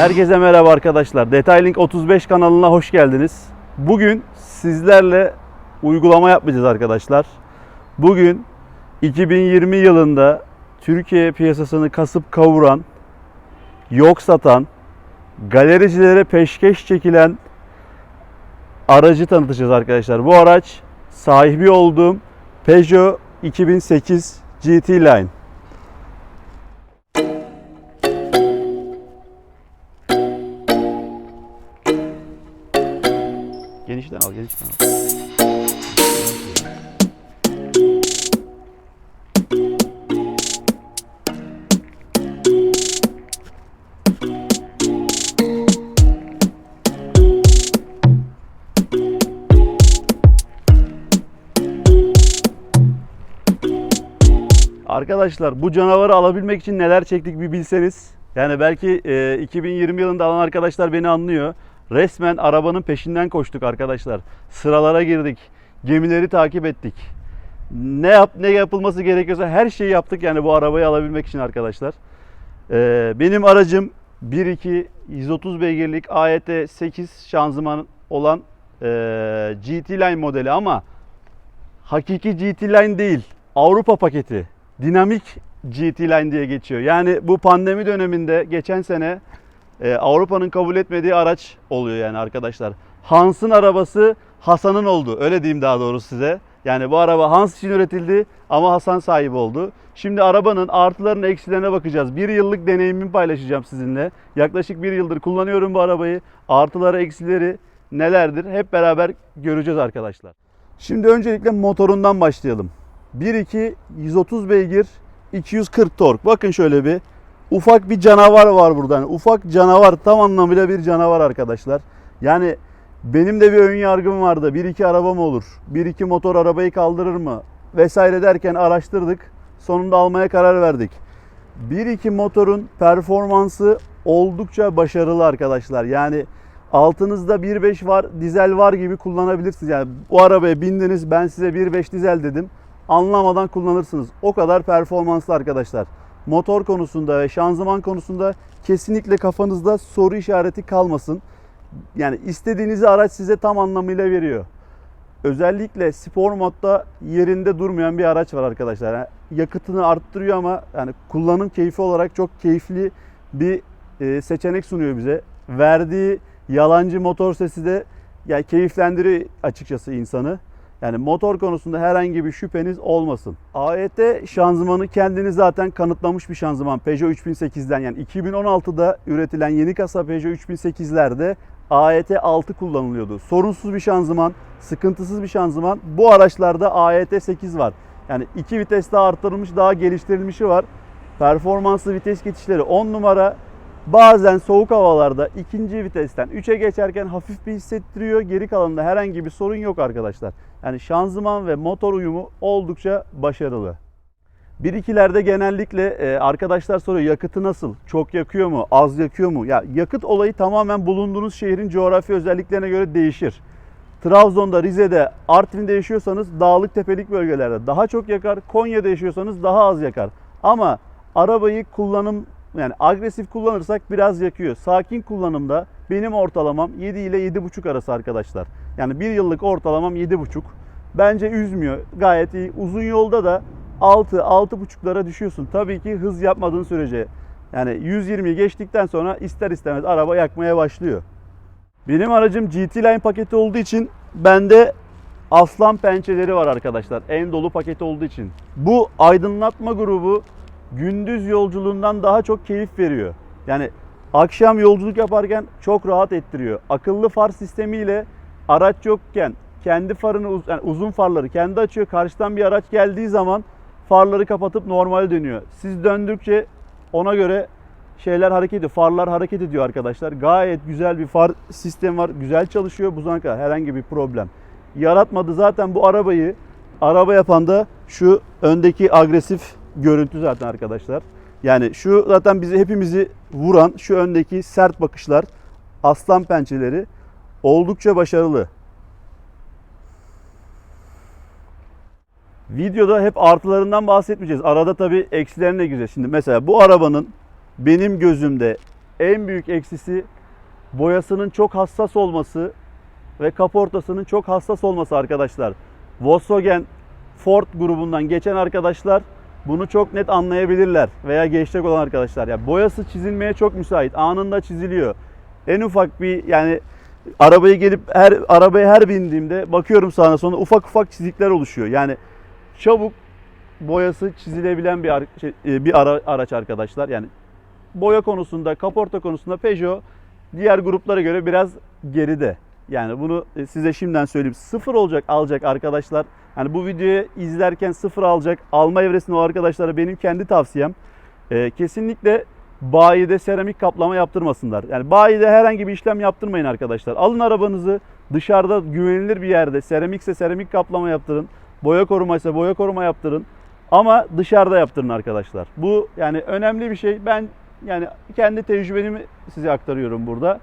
Herkese merhaba arkadaşlar. Detailing 35 kanalına hoş geldiniz. Bugün sizlerle uygulama yapmayacağız arkadaşlar. Bugün 2020 yılında Türkiye piyasasını kasıp kavuran, yok satan, galericilere peşkeş çekilen aracı tanıtacağız arkadaşlar. Bu araç sahibi olduğum Peugeot 2008 GT Line. Al. Arkadaşlar bu canavarı alabilmek için neler çektik bir bilseniz. Yani belki e, 2020 yılında alan arkadaşlar beni anlıyor. Resmen arabanın peşinden koştuk arkadaşlar. Sıralara girdik. Gemileri takip ettik. Ne yap ne yapılması gerekiyorsa her şeyi yaptık yani bu arabayı alabilmek için arkadaşlar. E, benim aracım 1.2 130 beygirlik AET 8 şanzıman olan e, GT Line modeli ama hakiki GT Line değil. Avrupa paketi. Dinamik GT Line diye geçiyor. Yani bu pandemi döneminde geçen sene e, Avrupa'nın kabul etmediği araç oluyor yani arkadaşlar. Hans'ın arabası Hasan'ın oldu. Öyle diyeyim daha doğrusu size. Yani bu araba Hans için üretildi ama Hasan sahibi oldu. Şimdi arabanın artılarına eksilerine bakacağız. Bir yıllık deneyimimi paylaşacağım sizinle. Yaklaşık bir yıldır kullanıyorum bu arabayı. Artıları eksileri nelerdir hep beraber göreceğiz arkadaşlar. Şimdi öncelikle motorundan başlayalım. 1.2 130 beygir 240 tork. Bakın şöyle bir ufak bir canavar var burada. Yani ufak canavar tam anlamıyla bir canavar arkadaşlar. Yani benim de bir ön yargım vardı. 1-2 araba mı olur? 1-2 motor arabayı kaldırır mı? Vesaire derken araştırdık. Sonunda almaya karar verdik. 1-2 motorun performansı oldukça başarılı arkadaşlar. Yani altınızda 1.5 var, dizel var gibi kullanabilirsiniz. Yani bu arabaya bindiniz ben size 1.5 dizel dedim. Anlamadan kullanırsınız. O kadar performanslı arkadaşlar. Motor konusunda ve şanzıman konusunda kesinlikle kafanızda soru işareti kalmasın. Yani istediğinizi araç size tam anlamıyla veriyor. Özellikle spor modda yerinde durmayan bir araç var arkadaşlar. Yani yakıtını arttırıyor ama yani kullanım keyfi olarak çok keyifli bir e, seçenek sunuyor bize. Verdiği yalancı motor sesi de yani keyiflendiriyor açıkçası insanı. Yani motor konusunda herhangi bir şüpheniz olmasın. AET şanzımanı kendini zaten kanıtlamış bir şanzıman. Peugeot 3008'den yani 2016'da üretilen yeni kasa Peugeot 3008'lerde AET 6 kullanılıyordu. Sorunsuz bir şanzıman, sıkıntısız bir şanzıman. Bu araçlarda AET 8 var. Yani iki vites daha arttırılmış, daha geliştirilmişi var. Performanslı vites geçişleri 10 numara. Bazen soğuk havalarda ikinci vitesten 3'e geçerken hafif bir hissettiriyor. Geri kalanında herhangi bir sorun yok arkadaşlar. Yani şanzıman ve motor uyumu oldukça başarılı. 1-2'lerde genellikle e, arkadaşlar soruyor yakıtı nasıl? Çok yakıyor mu? Az yakıyor mu? Ya yakıt olayı tamamen bulunduğunuz şehrin coğrafi özelliklerine göre değişir. Trabzon'da, Rize'de, Artvin'de yaşıyorsanız dağlık tepelik bölgelerde daha çok yakar. Konya'da yaşıyorsanız daha az yakar. Ama arabayı kullanım yani agresif kullanırsak biraz yakıyor. Sakin kullanımda benim ortalamam 7 ile 7,5 arası arkadaşlar. Yani bir yıllık ortalamam 7,5. Bence üzmüyor. Gayet iyi. Uzun yolda da 6 6,5'lara düşüyorsun. Tabii ki hız yapmadığın sürece. Yani 120 geçtikten sonra ister istemez araba yakmaya başlıyor. Benim aracım GT Line paketi olduğu için bende aslan pençeleri var arkadaşlar. En dolu paket olduğu için. Bu aydınlatma grubu gündüz yolculuğundan daha çok keyif veriyor. Yani akşam yolculuk yaparken çok rahat ettiriyor. Akıllı far sistemiyle araç yokken kendi farını yani uzun farları kendi açıyor. Karşıdan bir araç geldiği zaman farları kapatıp normal dönüyor. Siz döndükçe ona göre şeyler hareket ediyor. Farlar hareket ediyor arkadaşlar. Gayet güzel bir far sistemi var. Güzel çalışıyor. Bu zamana kadar herhangi bir problem yaratmadı. Zaten bu arabayı araba yapan da şu öndeki agresif görüntü zaten arkadaşlar. Yani şu zaten bizi hepimizi vuran şu öndeki sert bakışlar, aslan pençeleri oldukça başarılı. Videoda hep artılarından bahsetmeyeceğiz. Arada tabii eksilerine gireceğiz. Şimdi mesela bu arabanın benim gözümde en büyük eksisi boyasının çok hassas olması ve kaportasının çok hassas olması arkadaşlar. Volkswagen Ford grubundan geçen arkadaşlar bunu çok net anlayabilirler veya geçecek olan arkadaşlar. Yani boyası çizilmeye çok müsait. Anında çiziliyor. En ufak bir yani arabayı gelip her arabaya her bindiğimde bakıyorum sağına sonra ufak ufak çizikler oluşuyor. Yani çabuk boyası çizilebilen bir ar- şey, e, bir ara- araç arkadaşlar. Yani boya konusunda, kaporta konusunda Peugeot diğer gruplara göre biraz geride. Yani bunu e, size şimdiden söyleyeyim. Sıfır olacak alacak arkadaşlar. Yani bu videoyu izlerken sıfır alacak alma evresinde o arkadaşlara benim kendi tavsiyem e, kesinlikle bayide seramik kaplama yaptırmasınlar. Yani bayide herhangi bir işlem yaptırmayın arkadaşlar. Alın arabanızı dışarıda güvenilir bir yerde seramikse seramik kaplama yaptırın. Boya korumaysa boya koruma yaptırın. Ama dışarıda yaptırın arkadaşlar. Bu yani önemli bir şey. Ben yani kendi tecrübemi size aktarıyorum burada.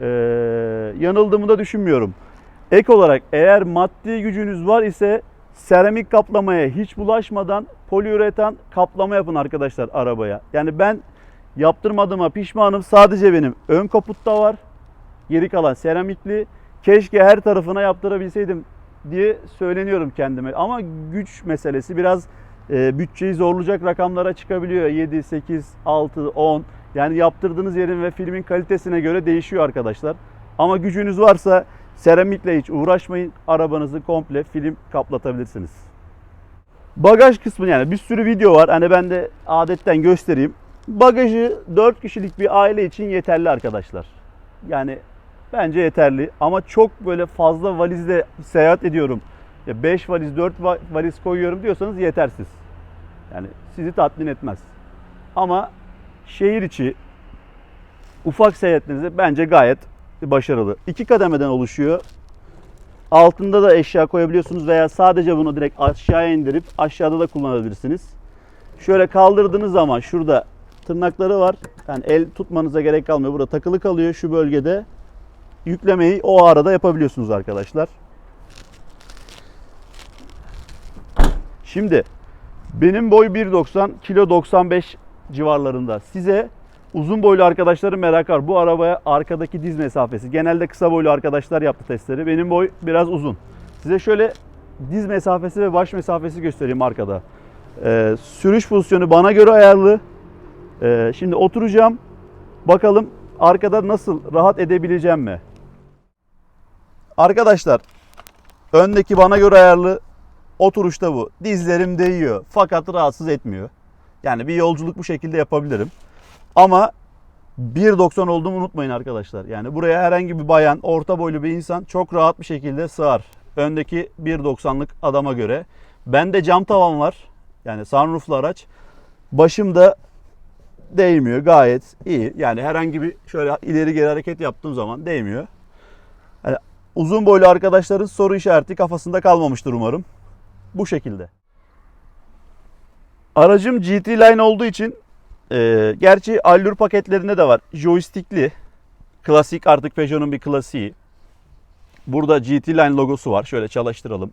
Ee, yanıldığımı da düşünmüyorum. Ek olarak eğer maddi gücünüz var ise seramik kaplamaya hiç bulaşmadan poliüretan kaplama yapın arkadaşlar arabaya. Yani ben yaptırmadığıma pişmanım. Sadece benim ön kaputta var. Geri kalan seramikli. Keşke her tarafına yaptırabilseydim diye söyleniyorum kendime. Ama güç meselesi biraz e, bütçeyi zorlayacak rakamlara çıkabiliyor. 7, 8, 6, 10. Yani yaptırdığınız yerin ve filmin kalitesine göre değişiyor arkadaşlar. Ama gücünüz varsa seramikle hiç uğraşmayın. Arabanızı komple film kaplatabilirsiniz. Bagaj kısmı yani bir sürü video var. Hani ben de adetten göstereyim. Bagajı 4 kişilik bir aile için yeterli arkadaşlar. Yani bence yeterli ama çok böyle fazla valizle seyahat ediyorum. 5 valiz 4 valiz koyuyorum diyorsanız yetersiz. Yani sizi tatmin etmez. Ama şehir içi ufak seyahatlerinizde bence gayet başarılı. İki kademeden oluşuyor. Altında da eşya koyabiliyorsunuz veya sadece bunu direkt aşağıya indirip aşağıda da kullanabilirsiniz. Şöyle kaldırdığınız zaman şurada tırnakları var. Yani el tutmanıza gerek kalmıyor. Burada takılı kalıyor şu bölgede. Yüklemeyi o arada yapabiliyorsunuz arkadaşlar. Şimdi benim boy 1.90 kilo 95 civarlarında. Size uzun boylu arkadaşların merak var. Bu arabaya arkadaki diz mesafesi. Genelde kısa boylu arkadaşlar yaptı testleri. Benim boy biraz uzun. Size şöyle diz mesafesi ve baş mesafesi göstereyim arkada. Ee, sürüş pozisyonu bana göre ayarlı. Ee, şimdi oturacağım. Bakalım arkada nasıl rahat edebileceğim mi? Arkadaşlar öndeki bana göre ayarlı oturuşta bu. Dizlerim değiyor fakat rahatsız etmiyor. Yani bir yolculuk bu şekilde yapabilirim. Ama 1.90 olduğumu unutmayın arkadaşlar. Yani buraya herhangi bir bayan, orta boylu bir insan çok rahat bir şekilde sığar. Öndeki 1.90'lık adama göre. Bende cam tavan var. Yani sunrooflu araç. Başımda değmiyor gayet iyi. Yani herhangi bir şöyle ileri geri hareket yaptığım zaman değmiyor. Yani uzun boylu arkadaşların soru işareti kafasında kalmamıştır umarım. Bu şekilde. Aracım GT Line olduğu için e, gerçi Allure paketlerinde de var. Joystickli. Klasik artık Peugeot'un bir klasiği. Burada GT Line logosu var. Şöyle çalıştıralım.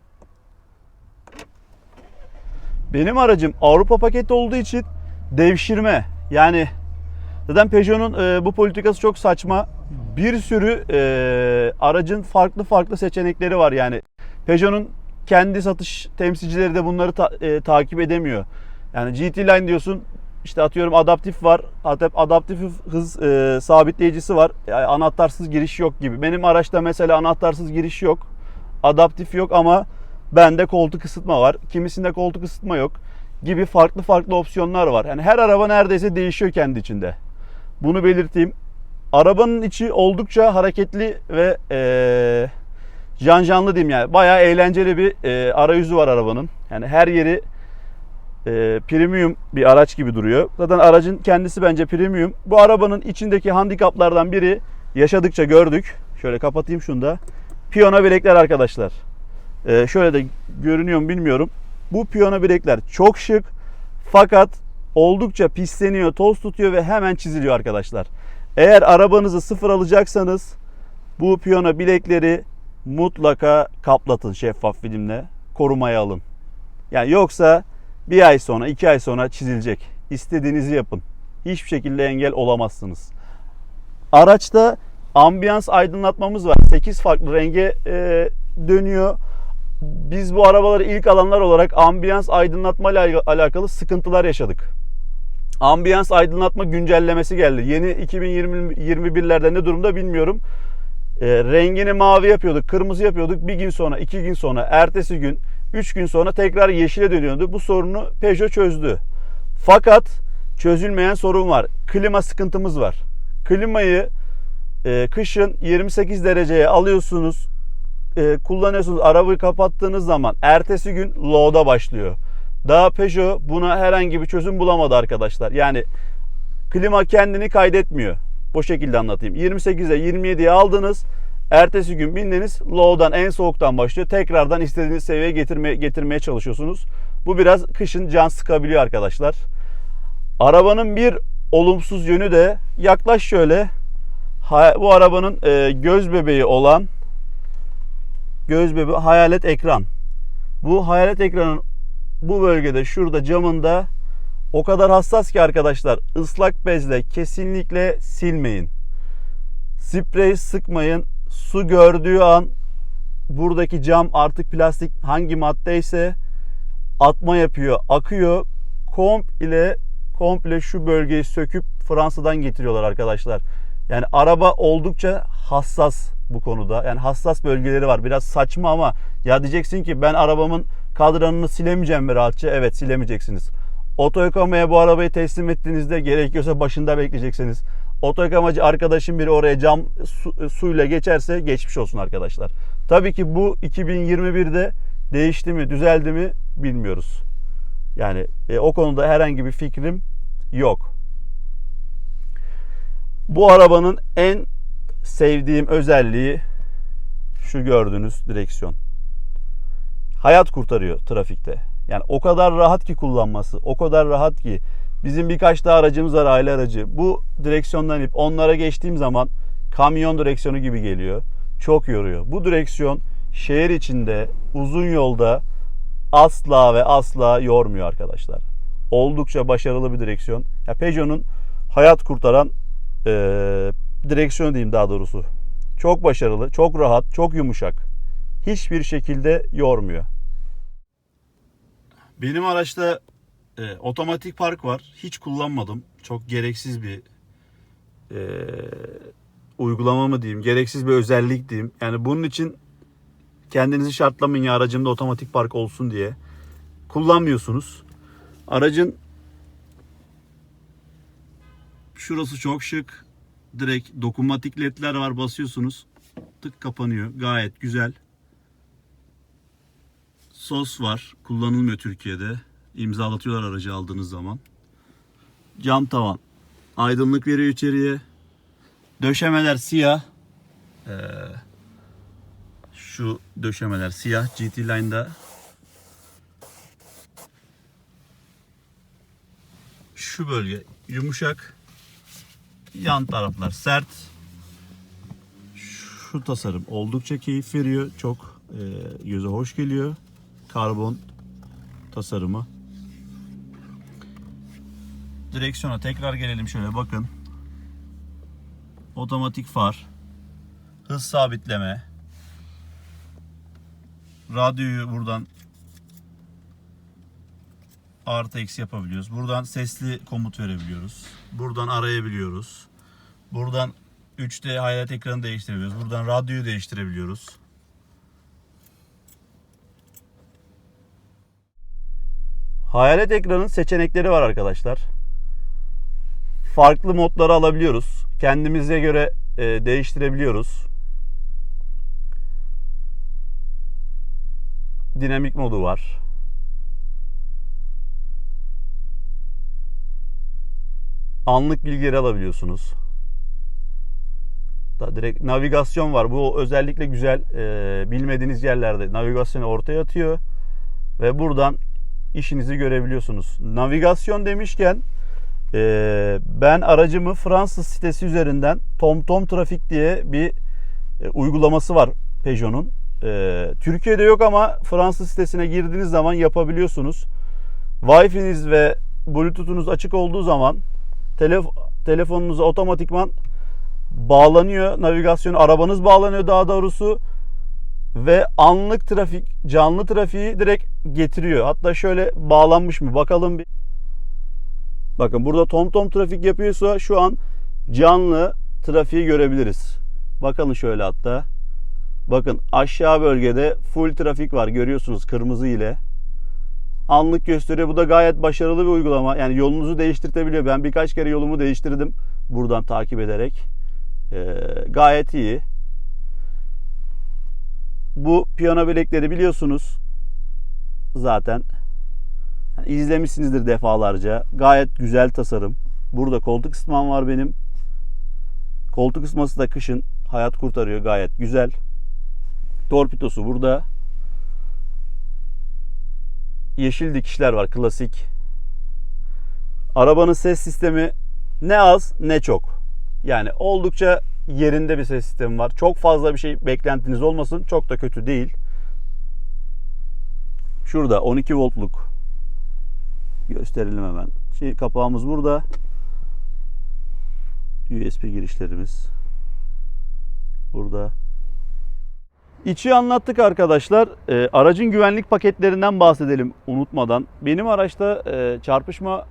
Benim aracım Avrupa paketi olduğu için devşirme. Yani zaten Peugeot'un e, bu politikası çok saçma. Bir sürü e, aracın farklı farklı seçenekleri var yani. Peugeot'un kendi satış temsilcileri de bunları ta- e, takip edemiyor. Yani GT Line diyorsun işte atıyorum adaptif var. Adaptif hız e, sabitleyicisi var. Yani anahtarsız giriş yok gibi. Benim araçta mesela anahtarsız giriş yok. Adaptif yok ama bende koltuk ısıtma var. Kimisinde koltuk ısıtma yok gibi farklı farklı opsiyonlar var. Yani her araba neredeyse değişiyor kendi içinde. Bunu belirteyim. Arabanın içi oldukça hareketli ve e, can canlı diyeyim yani. Bayağı eğlenceli bir e, arayüzü var arabanın. Yani her yeri e, premium bir araç gibi duruyor. Zaten aracın kendisi bence premium. Bu arabanın içindeki handikaplardan biri yaşadıkça gördük. Şöyle kapatayım şunu da. Piyano bilekler arkadaşlar. E, şöyle de görünüyor mu bilmiyorum. Bu piyano bilekler çok şık fakat oldukça pisleniyor, toz tutuyor ve hemen çiziliyor arkadaşlar. Eğer arabanızı sıfır alacaksanız bu piyano bilekleri mutlaka kaplatın şeffaf filmle. Korumaya alın. Yani yoksa bir ay sonra, iki ay sonra çizilecek. İstediğinizi yapın. Hiçbir şekilde engel olamazsınız. Araçta ambiyans aydınlatmamız var. 8 farklı renge e, dönüyor. Biz bu arabaları ilk alanlar olarak ambiyans aydınlatma ile alakalı sıkıntılar yaşadık. Ambiyans aydınlatma güncellemesi geldi. Yeni 2021'lerde ne durumda bilmiyorum. E, rengini mavi yapıyorduk, kırmızı yapıyorduk. Bir gün sonra, iki gün sonra, ertesi gün, üç gün sonra tekrar yeşile dönüyordu. Bu sorunu Peugeot çözdü. Fakat çözülmeyen sorun var. Klima sıkıntımız var. Klimayı e, kışın 28 dereceye alıyorsunuz, e, kullanıyorsunuz. Arabayı kapattığınız zaman ertesi gün low'da başlıyor. Daha Peugeot buna herhangi bir çözüm bulamadı arkadaşlar. Yani klima kendini kaydetmiyor. Bu şekilde anlatayım. 28'e 27'ye aldınız. Ertesi gün bindiniz. Low'dan en soğuktan başlıyor. Tekrardan istediğiniz seviyeye getirmeye, getirmeye çalışıyorsunuz. Bu biraz kışın can sıkabiliyor arkadaşlar. Arabanın bir olumsuz yönü de yaklaş şöyle. Bu arabanın e, göz bebeği olan göz bebeği hayalet ekran. Bu hayalet ekranın bu bölgede şurada camında o kadar hassas ki arkadaşlar ıslak bezle kesinlikle silmeyin. Sprey sıkmayın. Su gördüğü an buradaki cam artık plastik hangi maddeyse atma yapıyor, akıyor. Komple komple şu bölgeyi söküp Fransa'dan getiriyorlar arkadaşlar. Yani araba oldukça hassas bu konuda. Yani hassas bölgeleri var. Biraz saçma ama ya diyeceksin ki ben arabamın kadranını silemeyeceğim mi rahatça? Evet silemeyeceksiniz. Oto yıkamaya bu arabayı teslim ettiğinizde gerekiyorsa başında bekleyeceksiniz. Oto yıkamacı arkadaşım biri oraya cam su, suyla geçerse geçmiş olsun arkadaşlar. Tabii ki bu 2021'de değişti mi, düzeldi mi bilmiyoruz. Yani e, o konuda herhangi bir fikrim yok. Bu arabanın en sevdiğim özelliği şu gördüğünüz direksiyon. Hayat kurtarıyor trafikte. Yani o kadar rahat ki kullanması, o kadar rahat ki bizim birkaç daha aracımız var aile aracı. Bu direksiyondan ip onlara geçtiğim zaman kamyon direksiyonu gibi geliyor. Çok yoruyor. Bu direksiyon şehir içinde uzun yolda asla ve asla yormuyor arkadaşlar. Oldukça başarılı bir direksiyon. Ya Peugeot'un hayat kurtaran e, direksiyonu diyeyim daha doğrusu. Çok başarılı, çok rahat, çok yumuşak. Hiçbir şekilde yormuyor. Benim araçta e, otomatik park var. Hiç kullanmadım. Çok gereksiz bir e, uygulama mı diyeyim, gereksiz bir özellik diyeyim. Yani bunun için kendinizi şartlamayın ya aracımda otomatik park olsun diye. Kullanmıyorsunuz. Aracın şurası çok şık. Direkt dokunmatik ledler var basıyorsunuz. Tık kapanıyor. Gayet güzel. Sos var. Kullanılmıyor Türkiye'de. İmzalatıyorlar aracı aldığınız zaman. Cam tavan. Aydınlık veriyor içeriye. Döşemeler siyah. Ee, şu döşemeler siyah GT Line'da. Şu bölge yumuşak. Yan taraflar sert. Şu tasarım oldukça keyif veriyor. Çok e, göze hoş geliyor. Karbon tasarımı. Direksiyona tekrar gelelim şöyle bakın. Otomatik far. Hız sabitleme. Radyoyu buradan artı eksi yapabiliyoruz. Buradan sesli komut verebiliyoruz. Buradan arayabiliyoruz. Buradan 3D hayat ekranı değiştirebiliyoruz. Buradan radyoyu değiştirebiliyoruz. Hayalet ekranın seçenekleri var arkadaşlar. Farklı modları alabiliyoruz. Kendimize göre e, değiştirebiliyoruz. Dinamik modu var. Anlık bilgileri alabiliyorsunuz. Da direkt navigasyon var. Bu özellikle güzel. E, bilmediğiniz yerlerde navigasyonu ortaya atıyor ve buradan işinizi görebiliyorsunuz. Navigasyon demişken e, ben aracımı Fransız sitesi üzerinden TomTom Trafik diye bir e, uygulaması var Peugeot'un. E, Türkiye'de yok ama Fransız sitesine girdiğiniz zaman yapabiliyorsunuz. Wi-Fi'niz ve Bluetooth'unuz açık olduğu zaman telef telefonunuza otomatikman bağlanıyor navigasyonu arabanız bağlanıyor daha doğrusu ve anlık trafik canlı trafiği direkt getiriyor. Hatta şöyle bağlanmış mı bakalım bir. Bakın burada tom tom trafik yapıyorsa şu an canlı trafiği görebiliriz. Bakın şöyle hatta. Bakın aşağı bölgede full trafik var görüyorsunuz kırmızı ile. Anlık gösteriyor. Bu da gayet başarılı bir uygulama. Yani yolunuzu değiştirtebiliyor. Ben birkaç kere yolumu değiştirdim buradan takip ederek. Ee, gayet iyi. Bu piyano bilekleri biliyorsunuz zaten. Yani izlemişsinizdir defalarca. Gayet güzel tasarım. Burada koltuk ısıtmam var benim. Koltuk ısıtması da kışın hayat kurtarıyor gayet güzel. Torpidosu burada. Yeşil dikişler var klasik. Arabanın ses sistemi ne az ne çok. Yani oldukça yerinde bir ses sistemi var. Çok fazla bir şey beklentiniz olmasın. Çok da kötü değil. Şurada 12 voltluk gösterelim hemen. Şey, kapağımız burada. USB girişlerimiz burada. İçi anlattık arkadaşlar. E, aracın güvenlik paketlerinden bahsedelim unutmadan. Benim araçta e, çarpışma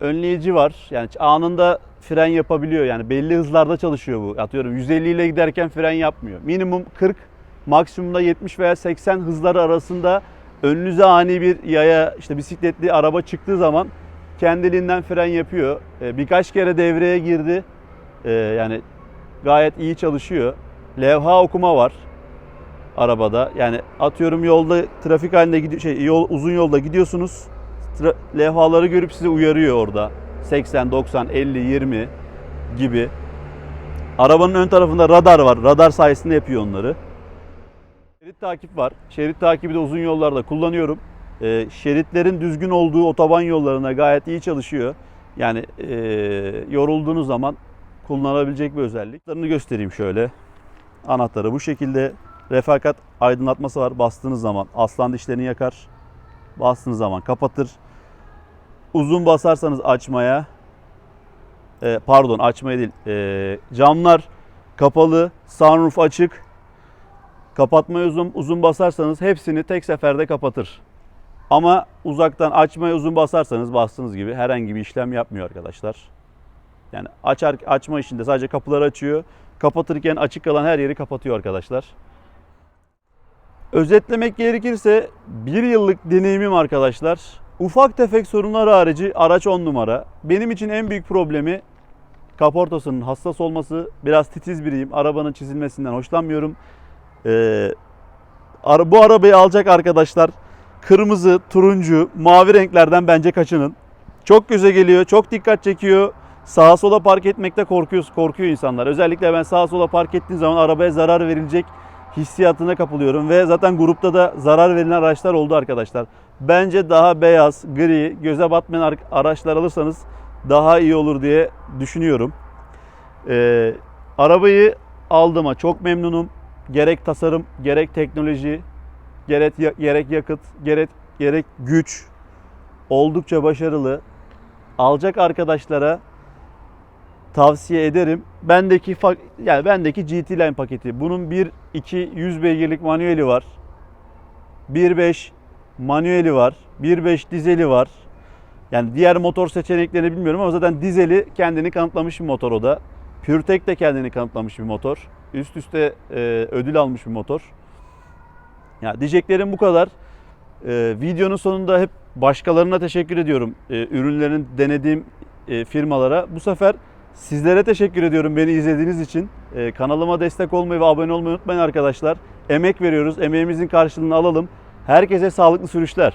önleyici var. Yani anında fren yapabiliyor. Yani belli hızlarda çalışıyor bu. Atıyorum 150 ile giderken fren yapmıyor. Minimum 40, maksimumda 70 veya 80 hızları arasında önünüze ani bir yaya işte bisikletli araba çıktığı zaman kendiliğinden fren yapıyor. E, birkaç kere devreye girdi. E, yani gayet iyi çalışıyor. Levha okuma var arabada. Yani atıyorum yolda trafik halinde gidiyor şey yol uzun yolda gidiyorsunuz. Levhaları görüp sizi uyarıyor orada. 80, 90, 50, 20 gibi. Arabanın ön tarafında radar var. Radar sayesinde yapıyor onları. Şerit takip var. Şerit takibi de uzun yollarda kullanıyorum. Ee, şeritlerin düzgün olduğu otoban yollarına gayet iyi çalışıyor. Yani ee, yorulduğunuz zaman kullanabilecek bir özellik. Anahtarını göstereyim şöyle. Anahtarı bu şekilde. Refakat aydınlatması var. Bastığınız zaman aslan dişlerini yakar. Bastığınız zaman kapatır. Uzun basarsanız açmaya, e, pardon açmaya değil, e, camlar kapalı, sunroof açık. Kapatmaya uzun, uzun basarsanız hepsini tek seferde kapatır. Ama uzaktan açmaya uzun basarsanız bastığınız gibi herhangi bir işlem yapmıyor arkadaşlar. Yani açar açma işinde sadece kapıları açıyor. Kapatırken açık kalan her yeri kapatıyor arkadaşlar. Özetlemek gerekirse bir yıllık deneyimim arkadaşlar. Ufak tefek sorunlar harici araç 10 numara. Benim için en büyük problemi kaportasının hassas olması. Biraz titiz biriyim. Arabanın çizilmesinden hoşlanmıyorum. Ee, bu arabayı alacak arkadaşlar kırmızı, turuncu, mavi renklerden bence kaçının. Çok göze geliyor, çok dikkat çekiyor. Sağa sola park etmekte korkuyor, korkuyor insanlar. Özellikle ben sağa sola park ettiğim zaman arabaya zarar verilecek hissiyatına kapılıyorum ve zaten grupta da zarar verilen araçlar oldu arkadaşlar. Bence daha beyaz, gri, göze batmayan ar- araçlar alırsanız daha iyi olur diye düşünüyorum. Ee, arabayı aldığıma çok memnunum. Gerek tasarım, gerek teknoloji, gerek gerek yakıt, gerek gerek güç oldukça başarılı. Alacak arkadaşlara tavsiye ederim. Bendeki yani bendeki GT Line paketi. Bunun 1 2 100 beygirlik manueli var. 1.5 manueli var. 1.5 dizeli var. Yani diğer motor seçeneklerini bilmiyorum ama zaten dizeli kendini kanıtlamış bir motor o da. PureTech de kendini kanıtlamış bir motor. Üst üste e, ödül almış bir motor. Ya diyeceklerim bu kadar. E, videonun sonunda hep başkalarına teşekkür ediyorum. E, ürünlerin denediğim e, firmalara. Bu sefer sizlere teşekkür ediyorum beni izlediğiniz için. E, kanalıma destek olmayı ve abone olmayı unutmayın arkadaşlar. Emek veriyoruz. Emeğimizin karşılığını alalım. Herkese sağlıklı sürüşler.